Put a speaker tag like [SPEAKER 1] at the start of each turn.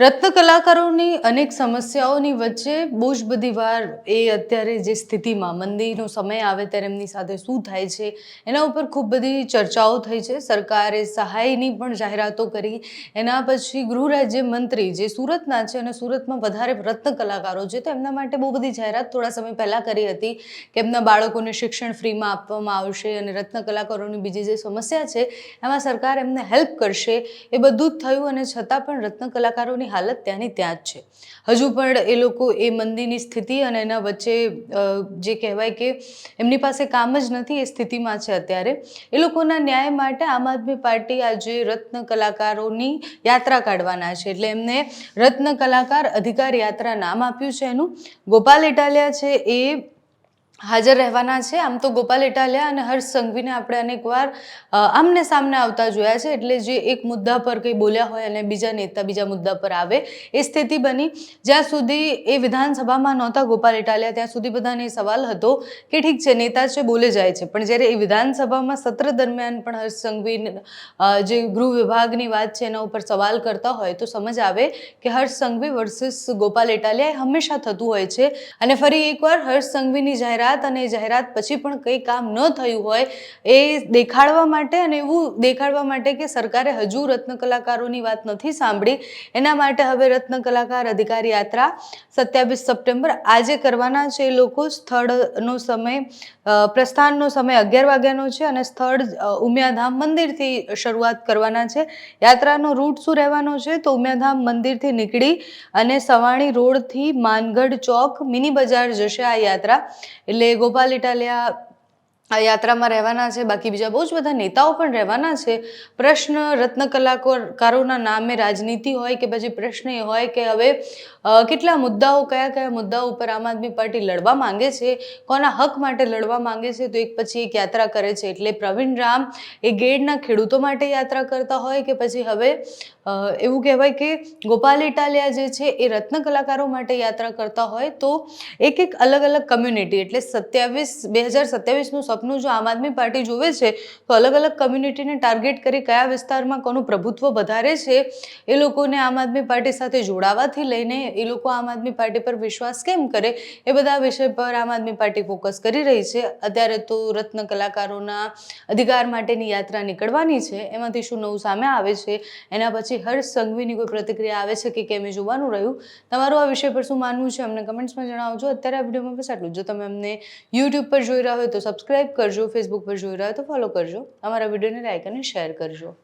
[SPEAKER 1] રત્ન કલાકારોની અનેક સમસ્યાઓની વચ્ચે બહુ જ બધી વાર એ અત્યારે જે સ્થિતિમાં મંદીનો સમય આવે ત્યારે એમની સાથે શું થાય છે, એના ઉપર ખૂબ બધી ચર્ચાઓ થઈ છે. સરકારે સહાયની પણ જાહેરાતો કરી. એના પછી ગૃહ રાજ્ય મંત્રી જે સુરતના છે અને સુરતમાં વધારે રત્ન કલાકારો છે, તો એમના માટે બહુ બધી જાહેરાત થોડા સમય પહેલાં કરી હતી કે એમના બાળકોને શિક્ષણ ફ્રીમાં આપવામાં આવશે અને રત્ન કલાકારોની બીજી જે સમસ્યા છે, એમાં સરકાર એમને હેલ્પ કરશે. એ બધું જ થયું અને છતાં પણ રત્ન કલાકારોની હાલત ત્યાંની ત્યાં જ છે. હજુ પણ એ લોકો એ મંદીની સ્થિતિ અને એના વચ્ચે જે કહેવાય કે એમની પાસે કામ જ નથી એ સ્થિતિમાં છે અત્યારે. એ લોકોના ન્યાય માટે આમ આદમી પાર્ટી આજે રત્ન કલાકારોની યાત્રા કાઢવાના છે. એટલે એમને રત્ન કલાકાર અધિકાર યાત્રા નામ આપ્યું છે એનું. ગોપાલ ઇટાલિયા છે એ હાજર રહેવાના છે. આમ તો ગોપાલ ઇટાલિયા અને હર્ષ સંઘવીને આપણે અનેકવાર આમને સામને આવતા જોયા છે. એટલે જે એક મુદ્દા પર કંઈ બોલ્યા હોય અને બીજા નેતા બીજા મુદ્દા પર આવે, એ સ્થિતિ બની. જ્યાં સુધી એ વિધાનસભામાં નહોતા ગોપાલ ઇટાલિયા, ત્યાં સુધી બધાને સવાલ હતો કે ઠીક છે, નેતા છે, બોલે જાય છે. પણ જ્યારે એ વિધાનસભામાં સત્ર દરમિયાન પણ હર્ષ સંઘવી જે ગૃહ વિભાગની વાત છે એના ઉપર સવાલ કરતા હોય, તો સમજ આવે કે હર્ષ સંઘવી વર્સિસ ગોપાલ ઇટાલિયા એ હંમેશા થતું હોય છે. અને ફરી એકવાર હર્ષ સંઘવીની જાહેરાત અને જાહેરાત પછી પણ કંઈ કામ ન થયું હોય એ દેખાડવા માટે અને એવું દેખાડવા માટે કે સરકારે હજુ રત્ન કલાકારોની વાત નથી સાંભળી. એના માટે હવે રત્ન કલાકાર અધિકાર યાત્રા સત્યાવીસ સપ્ટેમ્બર આજે કરવાના છે. એ લોકો સ્થળનો સમય પ્રસ્થાનનો સમય અગિયાર વાગ્યાનો છે અને સ્થળ ઉમિયાધામ મંદિરથી શરૂઆત કરવાના છે. યાત્રાનો રૂટ શું રહેવાનો છે? તો ઉમિયાધામ મંદિરથી નીકળી અને સવાણી રોડથી માનગઢ ચોક મિની બજાર જશે આ યાત્રા. એટલે ગોપાલ ઇટાલિયા આ યાત્રામાં રહેવાના છે. બાકી બીજા બહુ જ બધા નેતાઓ પણ રહેવાના છે. પ્રશ્ન રત્ન કલાકારોના નામે રાજનીતિ હોય કે પછી પ્રશ્ન એ હોય કે હવે કેટલા મુદ્દાઓ, કયા કયા મુદ્દાઓ ઉપર આમ આદમી પાર્ટી લડવા માંગે છે, કોના હક માટે લડવા માંગે છે, તો એક પછી એક યાત્રા કરે છે. એટલે પ્રવીણ રામ એ ગેડના ખેડૂતો માટે યાત્રા કરતા હોય કે પછી હવે એવું કહેવાય કે ગોપાલ ઇટાલિયા જે છે એ રત્ન કલાકારો માટે યાત્રા કરતા હોય તો એક એક અલગ અલગ કમ્યુનિટી એટલે સત્યાવીસ, બે હજાર સત્યાવીસનું સપનું જો આમ આદમી પાર્ટી જોવે છે, તો અલગ અલગ કમ્યુનિટીને ટાર્ગેટ કરી કયા વિસ્તારમાં કોનું પ્રભુત્વ વધારે છે, એ લોકોને આમ આદમી પાર્ટી સાથે જોડાવાથી લઈને એ લોકો આમ આદમી પાર્ટી પર વિશ્વાસ કેમ કરે, એ બધા વિષય પર આમ આદમી પાર્ટી ફોકસ કરી રહી છે. અત્યારે તો રત્ન કલાકારોના અધિકાર માટેની યાત્રા નીકળવાની છે, એમાંથી શું નવું સામે આવે છે, એના પછી હર્ષ સંઘવીની કોઈ પ્રતિક્રિયા આવે છે કે કેમ એ જોવાનું રહ્યું? તમારું આ વિષય પર શું માનવું છે? અમને કમેન્ટ્સમાં જણાવજો. અત્યારે આ વિડીયોમાં બસ આટલું જો. તમે અમને યુટ્યુબ પર જોઈ રહ્યા હોય તો સબસ્ક્રાઇબ કરજો ફેસબુક પર જોઈ રહ્યા હોય તો ફોલો કરજો. અમારા વિડીયોને લાઇક અને શેર કરજો.